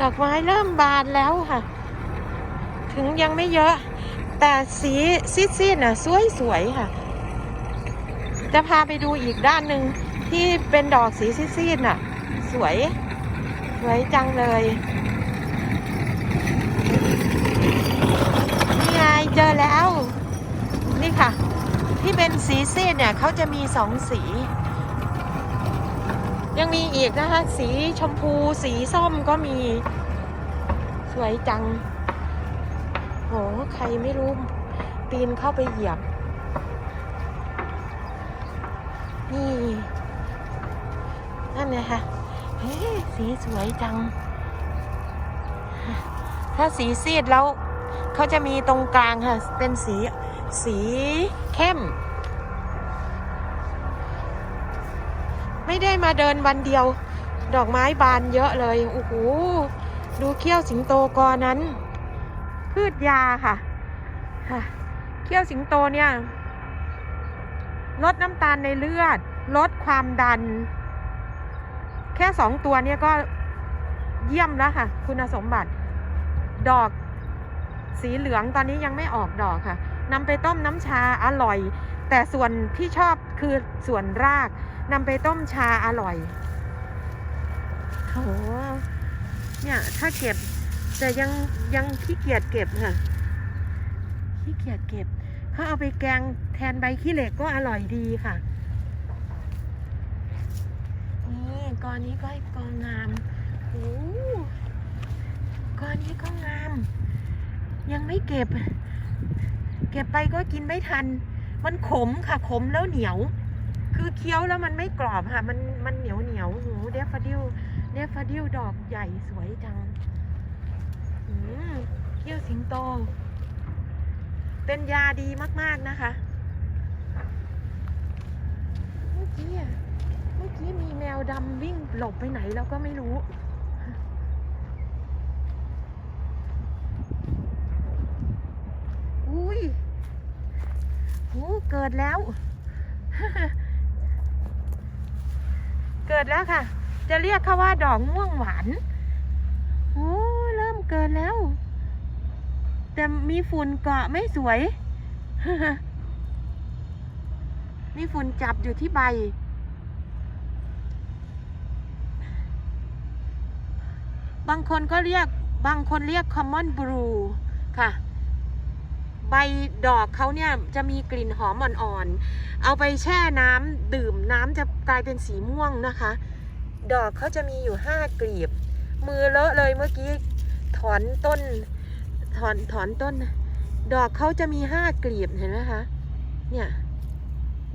ดอกไม้เริ่มบานแล้วค่ะ ถึงยังไม่เยอะ แต่สีซีดๆน่ะ สวยๆค่ะ จะพาไปดูอีกด้านหนึ่งที่เป็นดอกสีซีดๆน่ะ สวย สวยจังเลยนี่ไงเจอแล้ว นี่ค่ะ ที่เป็นสีซีดเนี่ยเขาจะมีสองสี ยังมีอีกนะคะ สีชมพูสีส้มก็มีสวยจัง โห ใครไม่รู้ ปีนเข้าไปเหยียบ นี่ นั่นไงค่ะเฮ้สีสวยจัง ถ้าสีซีดแล้ว เขาจะมีตรงกลางค่ะ เป็นสีสีเข้ม ไม่ได้มาเดินวันเดียว ดอกไม้บานเยอะเลย โอ้โห ดูเขี้ยวสิงโตกอนั้น พืชยาค่ะ เขี้ยวสิงโตเนี่ย ลดน้ำตาลในเลือด ลดความดัน แค่สองตัวเนี่ยก็เยี่ยมแล้วค่ะ คุณสมบัติ ดอกสีเหลืองตอนนี้ยังไม่ออกดอกค่ะนำไปต้มน้ำชาอร่อย แต่ส่วนที่ชอบ คือส่วนรากนำไปต้มชาอร่อยโหเนี่ยถ้าเก็บแต่ยังยังขี้เกียจเก็บค่ะขี้เกียจเก็บเขาเอาไปแกงแทนใบขี้เหล็กก็อร่อยดีค่ะนี่กอนนี้ก็กองงามโอ้กอนนี้ก็งาม ยังไม่เก็บ เก็บไปก็กินไม่ทัน มันขมค่ะขมแล้วเหนียว คือเคี้ยวแล้วมันไม่กรอบค่ะ มันมันเหนียวเหนียวโหเดฟฟดิลเดฟฟดิลดอกใหญ่สวยจังอืมเขี้ยวสิงโต เป็นยาดีมาก ๆ นะคะ เมื่อกี้อะเมื่อกี้มีแมวดำวิ่งหลบไปไหนเราก็ไม่รู้ อุ้ย โหเกิดแล้ว เกิดแล้วค่ะ จะเรียกเขาว่าดอกม่วงหวานโอ้เริ่มเกิดแล้ว แต่มีฝุ่นเกาะไม่สวย มีฝุ่นจับอยู่ที่ใบบางคนก็เรียกบางคนเรียก common blue ค่ะ ใบดอกเขาเนี่ยจะมีกลิ่นหอมอ่อนๆ เอาไปแช่น้ำดื่มน้ำจะกลายเป็นสีม่วงนะคะ ดอกเขาจะมีอยู่ห้ากลีบ มือเลอะเลยเมื่อกี้ถอนต้น ถอนถอนต้น ดอกเขาจะมีห้ากลีบเห็นไหมคะ เนี่ย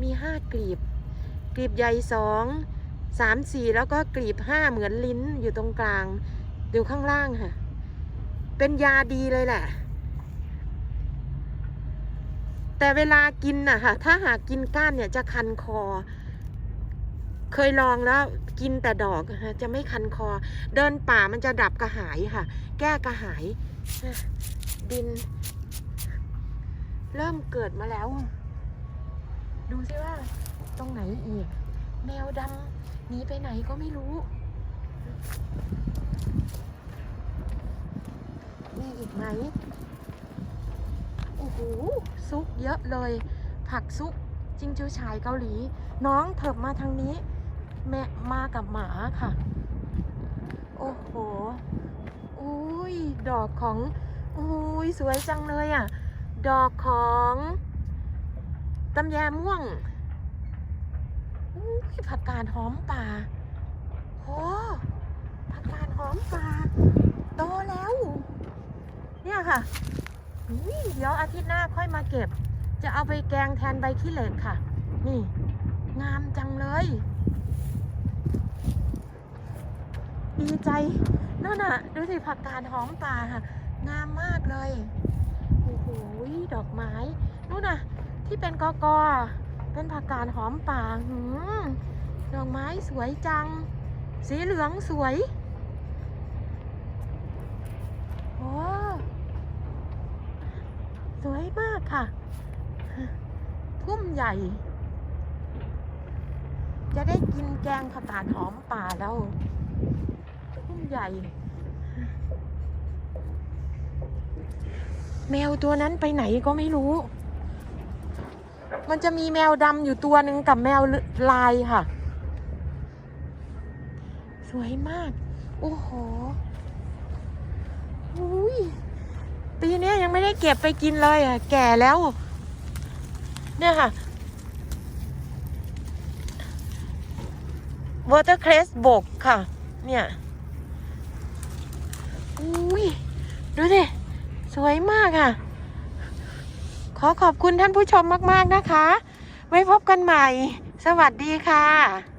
มีห้ากลีบ กลีบใหญ่สองสามสี่แล้วก็กลีบห้าเหมือนลิ้นอยู่ตรงกลาง อยู่ข้างล่างค่ะ เป็นยาดีเลยแหละ แต่เวลากินน่ะค่ะถ้าหากกินก้านเนี่ยจะคันคอ เคยลองแล้วกินแต่ดอกะจะไม่คันคอ เดินป่ามันจะดับกระหายค่ะ แก้กระหายดิน เริ่มเกิดมาแล้ว ดูสิว่า ตรงไหนอีก แมวดำหนีไปไหนก็ไม่รู้มีอีกไหม ซุกเยอะเลย ผักซุกจิงจูฉายเกาหลี น้องเถิบมาทางนี้ แม่มากับหมาค่ะ โอ้โหอุ้ยดอกของอุ้ยสวยจังเลยอะ ดอกของตำแยม่วงอุ้ยผักกาดหอมป่าโหผักกาดหอมป่าโตแล้ว เนี่ยค่ะ อุ๊ยเดี๋ยวอาทิตย์หน้าค่อยมาเก็บ จะเอาไปแกงแทนใบขี้เหล็กค่ะ นี่ งามจังเลย ดีใจนั่นน่ะ ดูสิผักกาดหอมป่าค่ะ งามมากเลย โอ้โหดอกไม้นู่นน่ะ ที่เป็นกอกอเป็นผักกาดหอมป่าหืมดอกไม้สวยจัง สีเหลืองสวย สวยมากค่ะ พุ่มใหญ่ จะได้กินแกงผัาหอมป่าแล้ว พุ่มใหญ่ แมวตัวนั้นไปไหนก็ไม่รู้ มันจะมีแมวดำอยู่ตัวหนึ่งกับแมวลายค่ะ สวยมาก โอ้โหอุ้ย ปีเนี้ยยังไม่ได้เก็บไปกินเลยอะ แก่แล้ว เนี่ยค่ะวอเตอร์เครสบกค่ะ เนี่ยอุ้ยดูดิสวยมากอะ ขอขอบคุณท่านผู้ชมมาก ๆ นะคะ ไว้พบกันใหม่ สวัสดีค่ะ